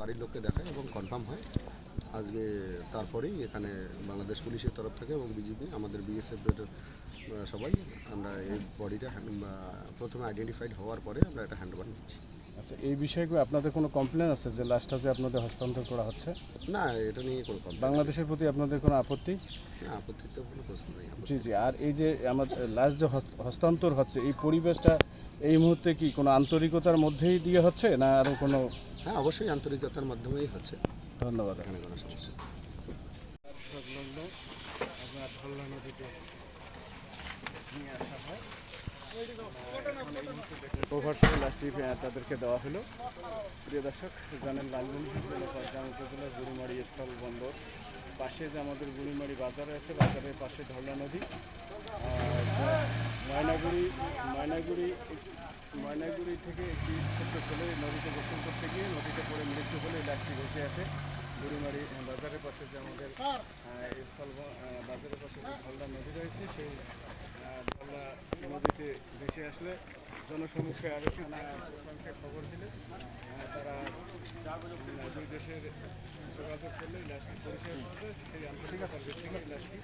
বাড়ির লোককে দেখায় এবং কনফার্ম হয়। আজকে তারপরেই এখানে বাংলাদেশ পুলিশের তরফ থেকে এবং বিজেপি আমাদের বিএসএফ সবাই আমরা এই বডিটা প্রথমে আইডেন্টিফাইড হওয়ার পরে আমরা এটা হ্যান্ডওভার নিচ্ছি। আচ্ছা এই বিষয়গুলো আপনাদের কোনো কমপ্লেন আছে যে লাশটা যে আপনাদের হস্তান্তর করা হচ্ছে? না এটা নিয়ে কোনো কমপ্লেন বাংলাদেশের প্রতি আপনাদের কোনো আপত্তি? আপত্তির তো কোনো প্রশ্ন নেই জি জি আর এই যে আমাদের লাশ যে হস্তান্তর হচ্ছে এই পরিবেশটা এই মুহূর্তে কি কোনো আন্তরিকতার মধ্যেই দিয়ে হচ্ছে না আরও কোনো? হ্যাঁ অবশ্যই আন্তরিকতার মাধ্যমেই হচ্ছে। ধন্যবাদ। এখানে কোনো সমস্যা আপনার নদীতে তাদেরকে দেওয়া হলো। প্রিয় দর্শক, জানেন লালমনিরহাট জেলা উপজেলার স্থল বন্দর। পাশে যে আমাদের বুড়িমারি বাজার আছে, বাজারের পাশে ধল্লা নদী। ময়নাগুড়ি ময়নাগুড়ি ময়নাগুড়ি থেকে একটি ছোট্ট ছেলে নদীতে গোসল করতে গিয়ে নদীতে পড়ে মৃত্যু হলে লাশটি ভেসে আছে। বুড়িমারি বাজারের পাশে যে আমাদের স্থল বাজারের পাশে যে ধল্লা নদী রয়েছে, সেই ভেসে আসলে জনসমুখে আরও প্রশাসনকে খবর দিলে তারা দুই দেশের যোগাযোগ করলে লাশটি পরিচয় করবে সেই আন্তর্জাতিক লাশটি